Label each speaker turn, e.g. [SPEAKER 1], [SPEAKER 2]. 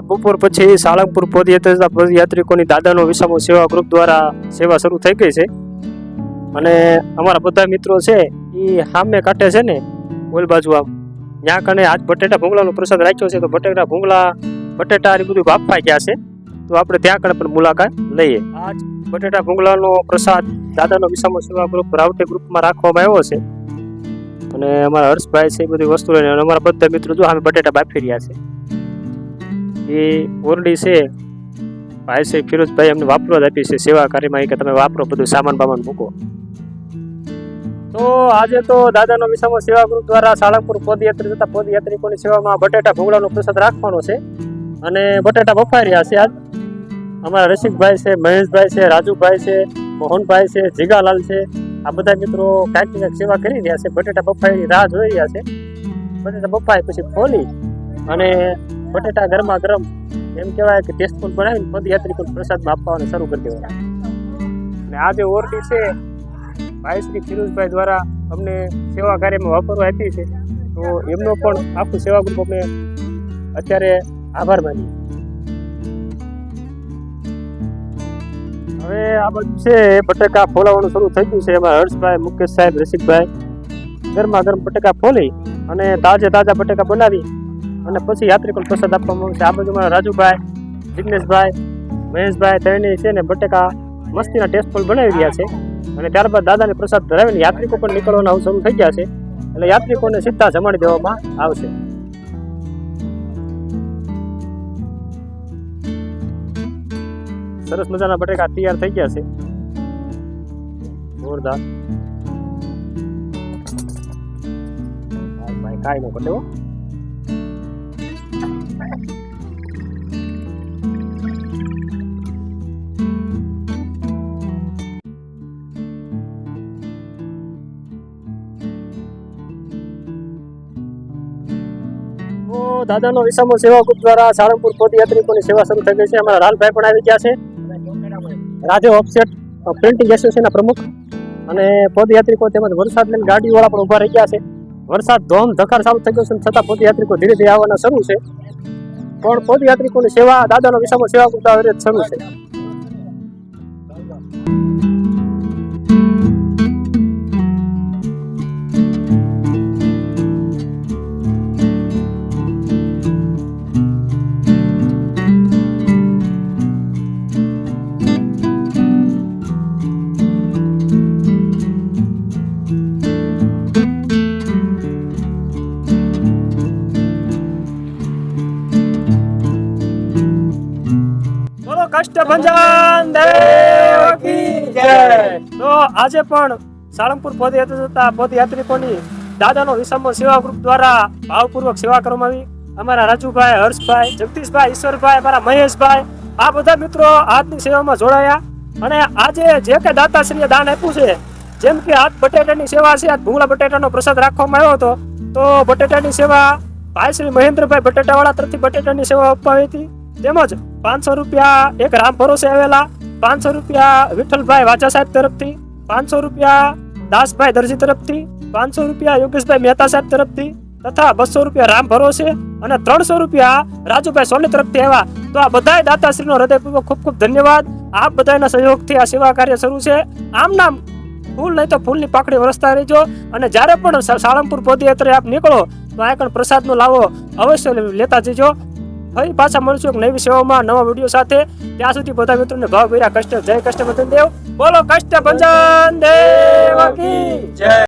[SPEAKER 1] બપોર પછી સાળંગપુર પદયાત્રા પદયાત્રિકોની દાદાનો વિસામો સેવા ગ્રુપ દ્વારા સેવા શરૂ થઈ ગઈ છે. અને અમારા બધા મિત્રો છે એ સામે કાંઠે છે ને, ઓલ બાજુ આમ. ત્યાં કને આજ બટેટા ભૂંગળાનો પ્રસાદ રાખ્યો છે, તો બટેટા ભૂંગળા, બટેટા એ બધું બાફાઈ ગયા છે. તો આપણે ત્યાં કને પણ મુલાકાત લઈએ. આજ બટેટા ભૂંગળાનો પ્રસાદ દાદાનો વિસામો સેવા ગ્રુપ રાવટે ગ્રુપમાં રાખવામાં આવ્યો છે. અને અમારા હર્ષભાઈ છે એ બધી વસ્તુ લઈને અમારા બધા મિત્રો જો સામે બટેટા બાફી રહ્યા છે. એ ઓરડી છે. ભાઈ છે ફિરોજભાઈ અમને વાપરવા જ આપી છે સેવા કાર્યમાં કે તમે વાપરો બધું સામાન બામાન મૂકો. તો આજે તો દાદાનો વિસામો સેવા ગ્રુપ દ્વારા સાળંગપુર પદયાત્રી તથા પદયાત્રિકોની સેવામાં બટેટા ભોગડાનો પ્રસાદ રાખવાનો છે અને બટેટા બફાઈ રહ્યા છે આજ. અમારા રસિકભાઈ છે, મહેશભાઈ છે, રાજુભાઈ છે, મોહનભાઈ છે, જીગાલાલ છે. આ બધા મિત્રો કાંઈક ને સેવા કરી રહ્યા છે. બટેટા બફાઈની રાહ જોઈ રહ્યા છે. બટેટા બફાઈ પછી ફોલી અને બટેટા ગરમા ગરમ એમ કહેવાય કે ટેસ્ટફુલ બનાવીને પણ પ્રસાદમાં આપવાનું શરૂ કરી દેવાના. અને આ જે ઓરડી છે ભાઈ શ્રી ફિરોજભાઈ દ્વારા અમને સેવા કાર્યમાં વાપરવા આપી છે તો એમનો પણ આખું સેવા ગ્રુપ અમે અત્યારે આભાર માનીએ હવે આ બધું છે બટેકા ફોલાવવાનું શરૂ થઈ ગયું છે એમાં હર્ષભાઈ મુકેશ સાહેબ રસિકભાઈ ગરમા ગરમ બટેકા ફોલી અને તાજે તાજા બટેકા બનાવી અને પછી યાત્રિકોને પ્રસાદ આપવામાં આવશે આ બાજુ મારા રાજુભાઈ, જિગ્નેશભાઈ, મહેશભાઈ, ત્રણેય છે ને બટેકા મસ્તીના ટેસ્ટફોલ બનાવી રહ્યા છે. અને ત્યારબાદ દાદાને પ્રસાદ ધરાવીને યાત્રિકો પણ નીકળવાના શરૂ થઈ ગયા છે. એટલે યાત્રિકોને સીધા જમાડી દેવામાં આવશે. સરસ મજાના બટેકા તૈયાર થઈ ગયા છે. જોરદાર. કાંઈ નો કટેવો દાદાનો વિસામો સેવા ગ્રુપ દ્વારા સાળંગપુર પદયાત્રિકોની સેવા શરૂ થઈ ગઈ છે. અમારા લાલભાઈ પણ આવી ગયા છે. રાધે ઓફસેટ પ્રિન્ટિંગ એસોસિએશનના પ્રમુખ અને પદયાત્રિકો તેમજ વરસાદ લઈને ગાડીવાળા પણ ઊભા રહી ગયા છે. વરસાદ ધોમ ધકાર ચાલુ થઈ ગયો છે છતાં પદયાત્રિકો ધીરે ધીરે આવવાના શરૂ છે. પણ પદયાત્રિકોની સેવા દાદાનો વિસામો સેવા ગ્રુપ દ્વારા શરૂ છે. બોલો કષ્ટભંજન દેવ કી જય. તો આજે પણ સાળંગપુર પદયાત્રા જતા પદયાત્રિકોની દાદાનો વિસામો સેવા ગ્રુપ દ્વારા ભાવપૂર્વક સેવા કરવામાં આવી. અમારા રાજુભાઈ, હર્ષભાઈ, જગદીશભાઈ, ઈશ્વરભાઈ, અમારા મહેશભાઈ, આ બધા મિત્રો આજની સેવામાં જોડાયા. અને આજે જે કે દાતાશ્રીએ દાન આપ્યું છે, જેમ કે આજ બટેટાની સેવા છે, આજ ભૂંગળા બટેટાનો પ્રસાદ રાખવામાં આવ્યો હતો, તો બટેટાની સેવા ભાઈ શ્રી મહેન્દ્રભાઈ બટેટાવાળા તરફથી બટેટાની સેવા અપાવી હતી. તેમજ પાંચસો રૂપિયા એક રામ ભરોસે આવેલા, પાંચસો રૂપિયા વિઠ્ઠલભાઈ વાચા સાહેબ તરફથી, પાંચસો રૂપિયા દાસભાઈ દરજી તરફથી, પાંચસો રૂપિયા યોગેશભાઈ મહેતા સાહેબ તરફથી તથા બસો રૂપિયા રામ ભરોસે અને ત્રણસો રૂપિયા રાજુભાઈ સોની તરફથી આવ્યા. તો આ બધા દાતાશ્રીનો હૃદયપૂર્વક ખૂબ ખૂબ ધન્યવાદ. આપ બધાના સહયોગથી આ સેવા કાર્ય શરૂ છે. આમ નામ ફૂલ નહીં તો ફૂલની પાકડી વરસતા રહેજો અને જ્યારે પણ સાળંગપુર પદયાત્રા આપ નીકળો તો આ પ્રસાદનો લાવો અવશ્ય લેતા જજો. ફરી પાછા મળશું એક નવી સેવામાં નવા વીડિયો સાથે. ત્યાં સુધી બધા મિત્રોને ભાવ ભર્યા કષ્ટ જય કષ્ટ દેવ બોલો કષ્ટ ભંજન દેવ જય.